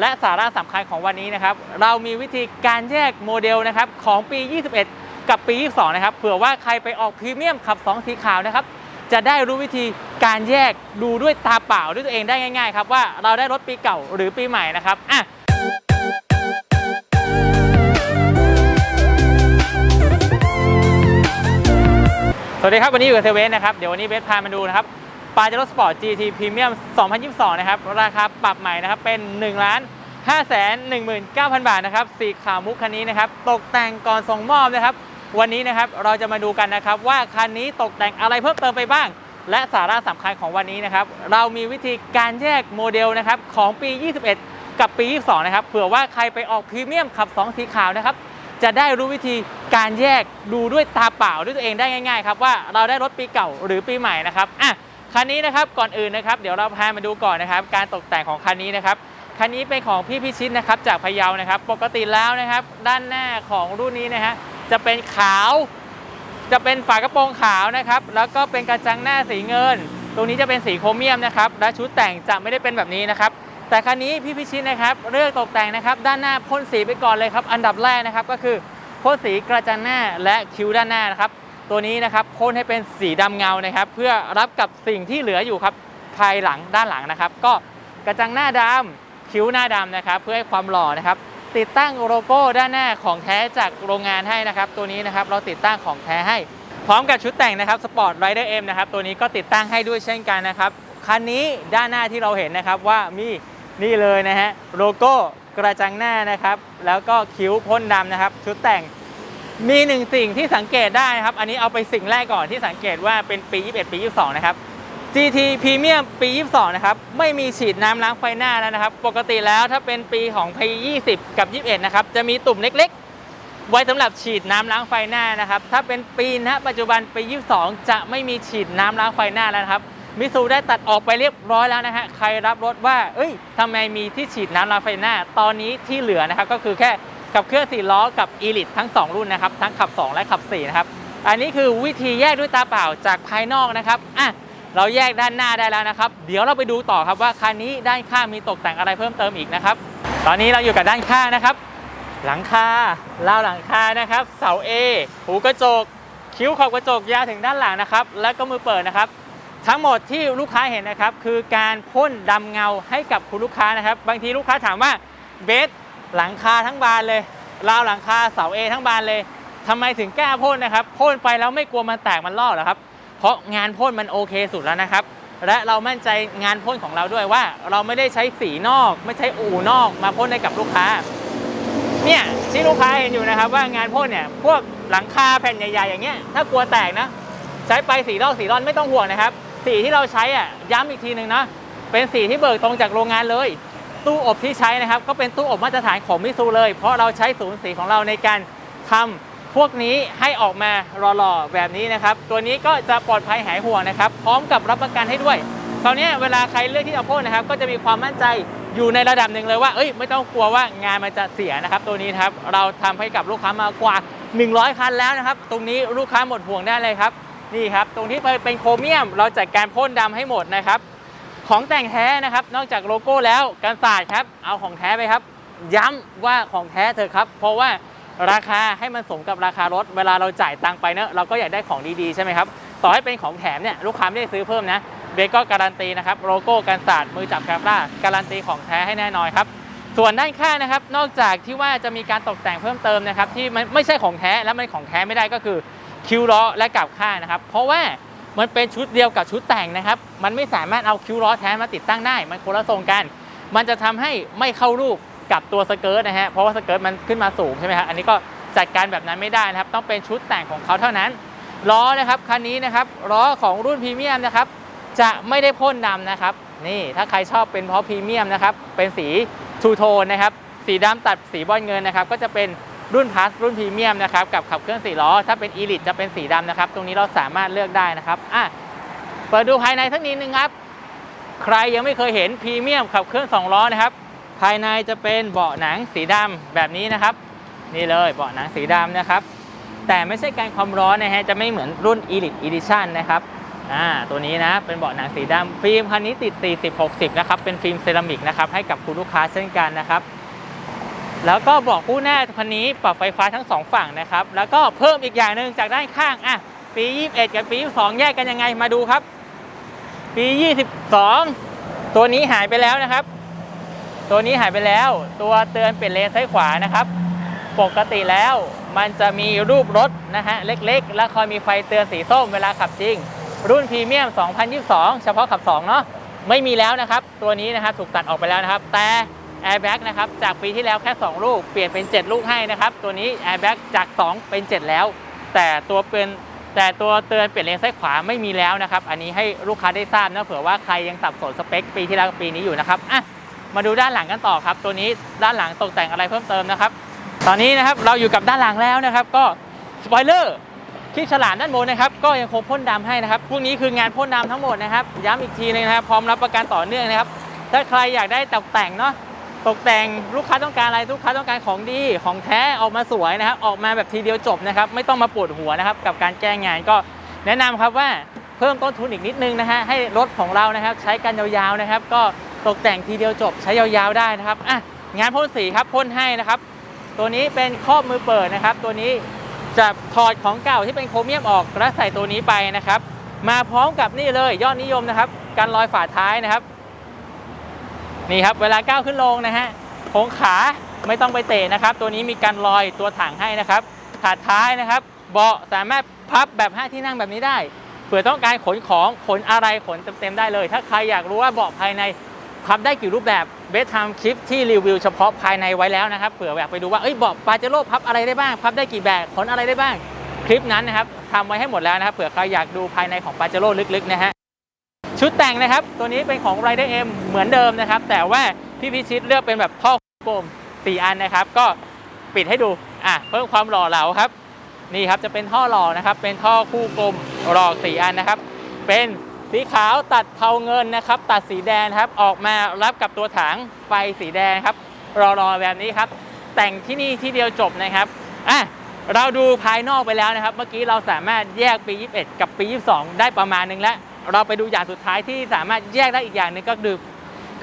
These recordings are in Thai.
และสาระสำคัญของวันนี้นะครับ เรามีวิธีการแยกโมเดลนะครับของปี 21 กับปี 22 นะครับ เผื่อว่าใครไปออกพรีเมียมขับ 2 สีขาวนะครับ จะได้รู้วิธีการแยกดูด้วยตาเปล่าด้วยตัวเองได้ง่ายๆครับว่าเราได้รถปีเก่าหรือปีใหม่นะครับอะสวัสดีครับวันนี้อยู่กับเซเว่นนะครับเดี๋ยววันนี้เบสพามาดูนะครับ ปาเจโร่สปอร์ต GT Premium 2022 นะครับ ราคาปรับใหม่นะครับ เป็น1ล้าน5แสน19,000 บาทนะครับ สีขาวมุกคันนี้นะครับ ตกแต่งก่อนส่งมอบนะครับ วันนี้นะครับ เราจะมาดูกันนะครับ ว่าคันนี้ตกแต่งอะไรเพิ่มเติมไปบ้าง และสาระสำคัญของวันนี้นะครับ เรามีวิธีการแยกโมเดลนะครับของปี 21 กับปี 22 นะครับ เผื่อว่าใครไปออกพรีเมียมขับ 2 สีขาวนะครับ จะได้รู้วิธีการแยกดูด้วยตาเปล่าด้วยตัวเองได้ง่ายๆครับว่าเราได้รถปีเก่าหรือปีใหม่นะครับอะ คันนี้นะครับก่อนอื่นนะครับเดี๋ยวเราพามาดูก่อนนะครับ การตกแต่งของคันนี้นะครับคันนี้เป็นของพี่พิชิตนะครับจากพะเยานะครับ ปกติแล้วนะครับ ด้านหน้าของรุ่นนี้นะฮะจะเป็นขาว จะเป็นฝากระโปรงขาวนะครับ แล้วก็เป็นกระจังหน้าสีเงิน ตรงนี้จะเป็นสีโครเมียมนะครับและชุดแต่งจะไม่ได้เป็นแบบนี้นะครับแต่คันนี้พี่พิชิตนะครับเลือกตกแต่งนะครับ ด้านหน้าพ่นสีไปก่อนเลยครับ อันดับแรกนะครับก็คือพ่นสีกระจังหน้าและคิ้วด้านหน้านะครับ ตัวนี้นะครับพ่นให้เป็นสีดำเงานะครับ เพื่อรับกับสิ่งที่เหลืออยู่ครับภายหลังด้านหลังนะครับ ก็กระจังหน้าดำคิ้วหน้าดำนะครับ เพื่อให้ความหล่อนะครับ ติดตั้งโลโก้ด้านหน้าของแท้จากโรงงานให้นะครับ ตัวนี้นะครับเราติดตั้งของแท้ให้ พร้อมกับชุดแต่งนะครับ Sport Rider M นะครับตัวนี้ก็ติดตั้งให้ด้วยเช่นกันนะครับคันนี้ด้านหน้าที่เราเห็นนะครับว่ามีนี่เลยนะฮะโลโก้กระจังหน้านะครับ แล้วก็คิ้วพ่นดำนะครับ ชุดแต่ง มีหนึ่งสิ่งที่สังเกตได้ครับ อันนี้เอาไปสิ่งแรกก่อนที่สังเกตว่าเป็นปี 21 ปี 22 นะครับ GT Premium ปี 22 นะครับ ไม่มีฉีดน้ำล้างไฟหน้าแล้วนะครับ ปกติแล้วถ้าเป็นปีของปี 20 กับ 21 นะครับ จะมีตุ่มเล็กๆ ไว้สำหรับฉีดน้ำล้างไฟหน้านะครับ ถ้าเป็นปีนะปัจจุบันปี 22 จะไม่มีฉีดน้ำล้างไฟหน้าแล้วครับมิซูได้ตัดออกไปเรียบร้อยแล้วนะฮะ ใครรับรถว่า เอ้ยทำไมมีที่ฉีดน้ำล้างไฟหน้า ตอนนี้ที่เหลือนะครับก็คือแค่ ขับเคลื่อน4ล้อกับ e l i t ทั้ง 2 รุ่นนะครับทั้งขับ 2 และขับ4นะครับอันนี้คือวิธีแยกด้วยตาเปล่าจากภายนอกนะครับอะเราแยกด้านหน้าได้แล้วนะครับ เดี๋ยวเราไปดูต่อครับว่าคันนี้ด้านข้างมีตกแต่งอะไรเพิ่มเติมอีกนะครับ ตอนนี้เราอยู่กับด้านข้างนะครับ หลังคาราวหลังคานะครับ เสา A หูกระจก คิ้วขอบกระจกยาวถึงด้านหลังนะครับ แล้วก็มือเปิดนะครับ ทั้งหมดที่ลูกค้าเห็นนะครับ คือการพ่นดำเงาให้กับคุณลูกค้านะครับ บางทีลูกค้าถามว่าเบส หลังคาทั้งบานเลยราวหลังคาเสา A ทั้งบานเลยทำไมถึงกล้าพ่นนะครับพ่นไปแล้วไม่กลัวมันแตกมันลอกหรอครับ เพราะงานพ่นมันโอเคสุดแล้วนะครับ และเรามั่นใจงานพ่นของเราด้วยว่า เราไม่ได้ใช้สีนอก ไม่ใช้อู่นอกมาพ่นให้กับลูกค้าเนี่ยที่ลูกค้าเห็นอยู่นะครับ ว่างานพ่นเนี่ยพวกหลังคาแผ่นใหญ่ๆอย่างเงี้ยถ้ากลัวแตกนะ ใช้ไปสีรอบสีร่อนไม่ต้องห่วงนะครับ สีที่เราใช้อะย้ำอีกทีหนึ่งนะเป็นสีที่เบิกตรงจากโรงงานเลย ตู้อบที่ใช้นะครับ ก็เป็นตู้อบมาตรฐานของมิซูเลย เพราะเราใช้ศูนย์สีของเราในการทำพวกนี้ให้ออกมาหล่อๆแบบนี้นะครับ ตัวนี้ก็จะปลอดภัยหายห่วงนะครับ พร้อมกับรับประกันให้ด้วยคราวนี้เวลาใครเลือกที่จะพ่นนะครับ ก็จะมีความมั่นใจอยู่ในระดับหนึ่งเลยว่าเอ้ยไม่ต้องกลัวว่างานมันจะเสียนะครับ ตัวนี้ครับเราทำให้กับลูกค้ามากว่า 100 คันแล้วนะครับ ตรงนี้ลูกค้าหมดห่วงได้เลยครับนี่ครับ ตรงที่เป็นโครเมียมเราจัดการพ่นดำให้หมดนะครับ ของแต่งแท้นะครับ นอกจากโลโก้แล้วกันศาสตร์ครับ เอาของแท้ไปครับ ย้ำว่าของแท้เถอะครับ เพราะว่าราคาให้มันสมกับราคารถ เวลาเราจ่ายตังค์ไปเนอะเราก็อยากได้ของดีๆใช่ไหมครับ ต่อให้เป็นของแถมเนี่ยลูกค้าไม่ได้ซื้อเพิ่มนะเบรกก็การันตีนะครับโลโก้กันศาสตร์มือจับแคปล่าการันตีของแท้ให้แน่นอนครับส่วนด้านข้างนะครับ นอกจากที่ว่าจะมีการตกแต่งเพิ่มเติมนะครับที่มันไม่ใช่ของแท้และมันของแท้ไม่ได้ก็คือคิ้วล้อและกับข้างนะครับ เพราะว่า มันเป็นชุดเดียวกับชุดแต่งนะครับ มันไม่สามารถเอาคิ้วล้อแท้มาติดตั้งได้ มันคนละทรงกัน มันจะทำให้ไม่เข้ารูปกับตัวสเกิร์ตนะฮะ เพราะว่าสเกิร์ตมันขึ้นมาสูงใช่ไหมครับอันนี้ก็จัดการแบบนั้นไม่ได้นะครับ ต้องเป็นชุดแต่งของเขาเท่านั้น ล้อนะครับคันนี้นะครับล้อของรุ่นพรีเมียมนะครับ จะไม่ได้พ่นดำนะครับ นี่ถ้าใครชอบเป็นเพราะพรีเมียมนะครับ เป็นสีทูโทนนะครับ สีดำตัดสีบอลเงินนะครับ ก็จะเป็น รุ่นพาสรุ่นพรีเมียมนะครับกับขับเคลื่อนสี่ล้อ ถ้าเป็นอีลิทจะเป็นสีดำนะครับ ตรงนี้เราสามารถเลือกได้นะครับอะเปิดดูภายในสักนิดนึงครับ ใครยังไม่เคยเห็นพรีเมียมขับเคลื่อน2ล้อนะครับ ภายในจะเป็นเบาะหนังสีดำแบบนี้นะครับ นี่เลยเบาะหนังสีดำนะครับ แต่ไม่ใช่การความร้อนนะฮะจะไม่เหมือนรุ่น Elite Edition นะครับอ่าตัวนี้นะเป็นเบาะหนังสีดำฟิล์มคันนี้ติด 40-60 นะครับเป็นฟิล์มเซรามิกนะครับให้กับคุณลูกค้าเช่นกันนะครับ แล้วก็บอกคู่หน้าคันนี้ปรับไฟฟ้าทั้งสองฝั่งนะครับ แล้วก็เพิ่มอีกอย่างหนึ่งจากด้านข้างอะปี 21 กับปี 22 แยกกันยังไงมาดูครับ ปี 22 ตัวนี้หายไปแล้วนะครับ ตัวนี้หายไปแล้ว ตัวเตือนเปลี่ยนเลนซ้ายขวานะครับ ปกติแล้วมันจะมีรูปรถนะฮะเล็กๆ แล้วคอยมีไฟเตือนสีส้มเวลาขับจริง รุ่นพรีเมียม 2022 เฉพาะขับ 2 เนาะไม่มีแล้วนะครับ ตัวนี้นะครับถูกตัดออกไปแล้วนะครับ แต่ Airbag นะครับจากปีที่แล้วแค่ 2 ลูก เปลี่ยนเป็น 7 ลูกให้นะครับตัวนี้ Airbag จาก 2 เป็น 7 แล้ว แต่ตัวเป็นแต่ตัวเตือนเปลี่ยนเลนซ้ายขวาไม่มีแล้วนะครับอันนี้ให้ลูกค้าได้ทราบนะเผื่อว่าใครยังสับสนสเปค ปีที่แล้วกับปีนี้อยู่นะครับอะมาดูด้านหลังกันต่อครับ ตัวนี้ด้านหลังตกแต่งอะไรเพิ่มเติมนะครับ ตอนนี้นะครับเราอยู่กับด้านหลังแล้วนะครับ ก็สปอยเลอร์ที่ฉลามด้านบนนะครับก็ยังคงพ่นดำให้นะครับพวกนี้คืองานพ่นดำทั้งหมดนะครับ ย้ำอีกทีนึงนะครับพร้อมรับประกันต่อเนื่องนะครับ ถ้าใครอยากได้ตกแต่งเนาะ ตกแต่งลูกค้าต้องการอะไรลูกค้าต้องการของดีของแท้ออกมาสวยนะครับ ออกมาแบบทีเดียวจบนะครับ ไม่ต้องมาปวดหัวนะครับ กับการแก้งานก็แนะนำครับว่าเพิ่มต้นทุนอีกนิดนึงนะฮะให้รถของเรานะครับ ใช้กันยาวๆนะครับ ก็ตกแต่งทีเดียวจบใช้ยาวๆได้นะครับอะงานพ่นสีครับพ่นให้นะครับ ตัวนี้เป็นครอบมือเปิดนะครับ ตัวนี้จะถอดของเก่าที่เป็นโครเมียมออกและใส่ตัวนี้ไปนะครับ มาพร้อมกับนี่เลยยอดนิยมนะครับการลอยฝาท้ายนะครับ นี่ครับเวลาก้าวขึ้นลงนะฮะโค้งขาไม่ต้องไปเตะนะครับ ตัวนี้มีการลอยตัวถังให้นะครับขาท้ายนะครับ เบาะสามารถพับแบบ 5 ที่นั่งแบบนี้ได้เผื่อต้องการขนของขนอะไรขนเต็มๆได้เลย ถ้าใครอยากรู้ว่าเบาะภายในพับได้กี่รูปแบบเบสทำคลิปที่รีวิวเฉพาะภายในไว้แล้วนะครับเผื่ออยากไปดูว่าเอ้ยเบาะปาเจโร่พับอะไรได้บ้าง พับได้กี่แบบขนอะไรได้บ้าง คลิปนั้นนะครับทำไว้ให้หมดแล้วนะครับเผื่อใครอยากดูภายในของปาเจโร่ลึกๆนะฮะ ชุดแต่งนะครับ ตัวนี้เป็นของ Rider M เหมือนเดิมนะครับ แต่ว่าพี่พิชิตเลือกเป็นแบบท่อกลม4อันนะครับ ก็ปิดให้ดูอะเพิ่มความหล่อเหลาครับ นี่ครับจะเป็นท่อหล่อนะครับ เป็นท่อคู่กลมหล่อสี่อันนะครับ เป็นสีขาวตัดเทาเงินนะครับ ตัดสีแดงครับ ออกมารับกับตัวถังไฟสีแดงครับรอๆแบบนี้ครับ แต่งที่นี่ที่เดียวจบนะครับอะเราดูภายนอกไปแล้วนะครับ เมื่อกี้เราสามารถแยกปี 21 กับปี 22 ได้ประมาณนึงแล้ว เราไปดูอย่างสุดท้ายที่สามารถแยกได้อีกอย่างหนึ่งก็คือ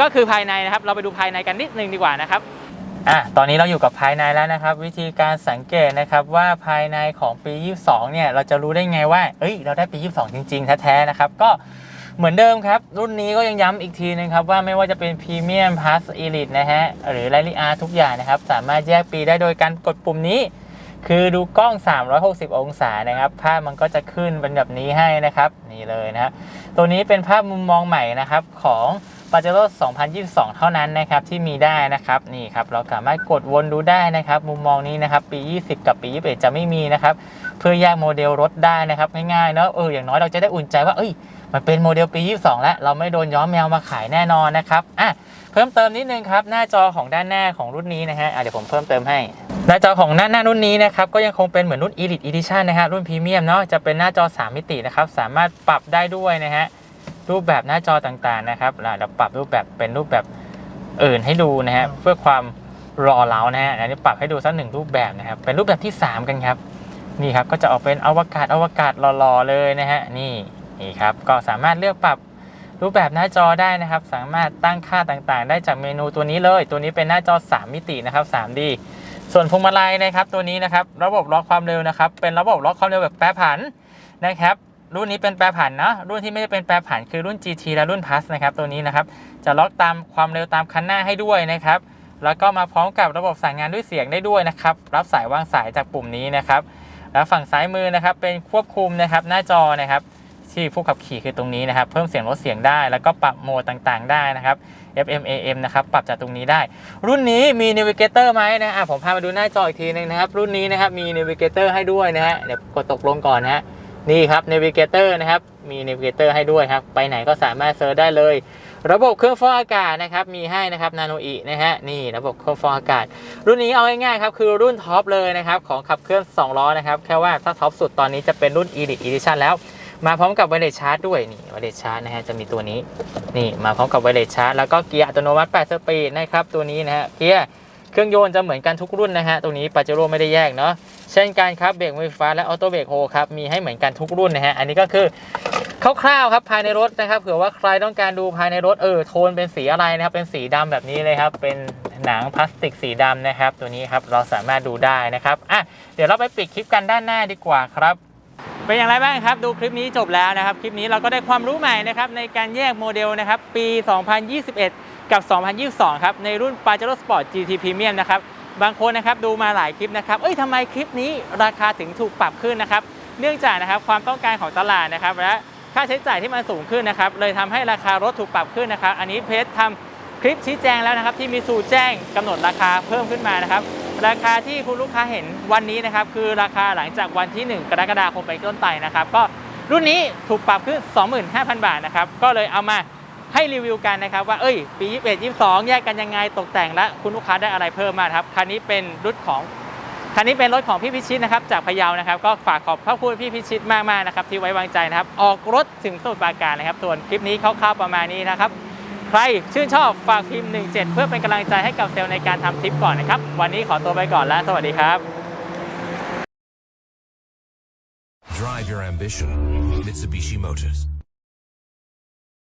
ก็คือภายในนะครับ เราไปดูภายในกันนิดนึงดีกว่านะครับอะตอนนี้เราอยู่กับภายในแล้วนะครับ วิธีการสังเกตนะครับว่าภายในของปี 22 เนี่ย เราจะรู้ได้ไงว่า เอ้ย เราได้ปี 22 จริง ๆ แท้ๆนะครับ ก็เหมือนเดิมครับ รุ่นนี้ก็ยังย้ำอีกทีนึงครับ ว่าไม่ว่าจะเป็นพรีเมียมพ u ส e ลิ e นะฮะ หรือ r a l l y R ทุกอย่างนะครับ สามารถแยกปีได้โดยการกดปุ่มนี้ คือดูกล้อง 360 องศานะครับ ภาพมันก็จะขึ้นเป็นแบบนี้ให้นะครับ นี่เลยนะฮะตัวนี้เป็นภาพมุมมองใหม่นะครับของปาเจโร่2022 เท่านั้นนะครับที่มีได้นะครับนี่ครับเราสามารถกดวนดูได้นะครับ มุมมองนี้นะครับปี 20 กับปี 21 จะไม่มีนะครับเพื่อแยกโมเดลรถได้นะครับง่ายๆเนอะเอออย่างน้อยเราจะได้อุ่นใจว่าเอ้ยมันเป็นโมเดลปี 22 แล้ว เราไม่โดนย้อมแมวมาขายแน่นอนนะครับอะเพิ่มเติมนิดนึงครับหน้าจอของด้านหน้าของรุ่นนี้นะฮะะเดี๋ยวผมเพิ่มเติมให้ หน้าจอของหน้าหน้ารุ่นนี้นะครับก็ยังคงเป็นเหมือนรุ่น Elite Edition นะฮะรุ่นพรีเมียมเนาะจะเป็นหน้าจอ 3 มิตินะครับสามารถปรับได้ด้วยนะฮะรูปแบบหน้าจอต่างๆนะครับอะเราปรับรูปแบบเป็นรูปแบบอื่นให้ดูนะฮะเพื่อความรอเล้านะฮะอันนี้ปรับให้ดูสักหนึ่งรูปแบบนะครับเป็นรูปแบบที่ 3 กันครับนี่ครับก็จะออกเป็นอวกาศอวกาศหล่อๆเลยนะฮะนี่นี่ครับก็สามารถเลือกปรับรูปแบบหน้าจอได้นะครับ สามารถตั้งค่าต่างๆ ได้จากเมนูตัวนี้เลย ตัวนี้เป็นหน้าจอ 3 มิตินะครับ 3D ส่วนพวงมาลัยนะครับตัวนี้นะครับระบบล็อกความเร็วนะครับเป็นระบบล็อกความเร็วแบบแปรผันนะครับรุ่นนี้เป็นแปรผันนะรุ่นที่ไม่ได้เป็นแปรผันคือรุ่น GT และรุ่น Plus นะครับตัวนี้นะครับจะล็อกตามความเร็วตามคันหน้าให้ด้วยนะครับแล้วก็มาพร้อมกับระบบสั่งงานด้วยเสียงได้ด้วยนะครับรับสายวางสายจากปุ่มนี้นะครับแล้วฝั่งซ้ายมือนะครับเป็นควบคุมนะครับหน้าจอนะครับ ที่ผู้ขับขี่คือตรงนี้นะครับ เพิ่มเสียงลดเสียงได้ แล้วก็ปรับโหมดต่างๆ ได้นะครับ FM AM นะครับ ปรับจากตรงนี้ได้ รุ่นนี้มี Navigator ไหมนะอะผมพามาดูหน้าจออีกทีนึงนะครับ รุ่นนี้นะครับ มี Navigator ให้ด้วยนะฮะ เดี๋ยวกดตกลงก่อนนะฮะ นี่ครับ Navigator นะครับ มี Navigator ให้ด้วยครับ ไปไหนก็สามารถเซิร์ชได้เลย ระบบเครื่องฟอกอากาศนะครับ มีให้นะครับ Nano E นะฮะ นี่ระบบเครื่องฟอกอากาศ รุ่นนี้เอาง่ายๆครับ คือรุ่นท็อปเลยนะครับ ของขับเคลื่อน2ล้อนะครับ แค่ว่าถ้าท็อปสุดตอนนี้จะเป็นรุ่น Elite Edition แล้ว มาพร้อมกับไวเลสชาร์จด้วยนี่ไวเลสชาร์จนะฮะจะมีตัวนี้นี่มาพร้อมกับไวเลสชาร์จแล้วก็เกียร์อัตโนมัติ 8 สปีดนะครับตัวนี้นะฮะเกียร์เครื่องยนต์จะเหมือนกันทุกรุ่นนะฮะตัวนี้ปาเจโร่ไม่ได้แยกเนาะเช่นกันครับเบรกมือไฟฟ้าและออโต้เบรกโฮครับมีให้เหมือนกันทุกรุ่นนะฮะอันนี้ก็คือคร่าวๆครับภายในรถนะครับเผื่อว่าใครต้องการดูภายในรถเออโทนเป็นสีอะไรนะครับเป็นสีดำแบบนี้เลยครับเป็นหนังพลาสติกสีดำนะครับ ตัวนี้ครับเราสามารถดูได้นะครับอะเดี๋ยวเราไปปิดคลิปกันด้านหน้าดีกว่าครับ เป็นอย่างไรบ้างครับ ดูคลิปนี้จบแล้วนะครับ คลิปนี้เราก็ได้ความรู้ใหม่นะครับในการแยกโมเดลนะครับปี 2021 กับ 2022 ครับ ในรุ่น Pajero Sport GT Premium นะครับ บางคนนะครับดูมาหลายคลิปนะครับ เอ้ยทำไมคลิปนี้ราคาถึงถูกปรับขึ้นนะครับ เนื่องจากนะครับความต้องการของตลาดนะครับ และค่าใช้จ่ายที่มันสูงขึ้นนะครับ เลยทำให้ราคารถถูกปรับขึ้นนะครับ อันนี้เพจทำคลิปชี้แจงแล้วนะครับที่มีสูแจ้งกำหนดราคาเพิ่มขึ้นมานะครับ ราคาที่คุณลูกค้าเห็นวันนี้นะครับคือราคาหลังจากวันที่ 1 กรกฎาคมไปต้นไปนะครับก็รุ่นนี้ถูกปรับขึ้น 25,000 บาทนะครับก็เลยเอามาให้รีวิวกันนะครับว่าเอ้ยปี 21 22 แยกกันยังไงตกแต่งและคุณลูกค้าได้อะไรเพิ่มมาครับคันนี้เป็นรุ่นของคันนี้เป็นรถของพี่พิชิตนะครับจากพะเยานะครับ ก็ฝากขอบพระคุณพี่พิชิตมากๆนะครับที่ไว้วางใจนะครับ ออกรถถึงสมุทรปราการนะครับส่วนคลิปนี้คร่าวๆประมาณนี้นะครับ ใครชื่นชอบฝากพิมพ์ 17 เพื่อเป็นกำลังใจให้กับเซลล์ในการทำทริปก่อนนะครับ วันนี้ขอตัวไปก่อนแล้วสวัสดีครับ Drive your ambition. Mitsubishi Motors.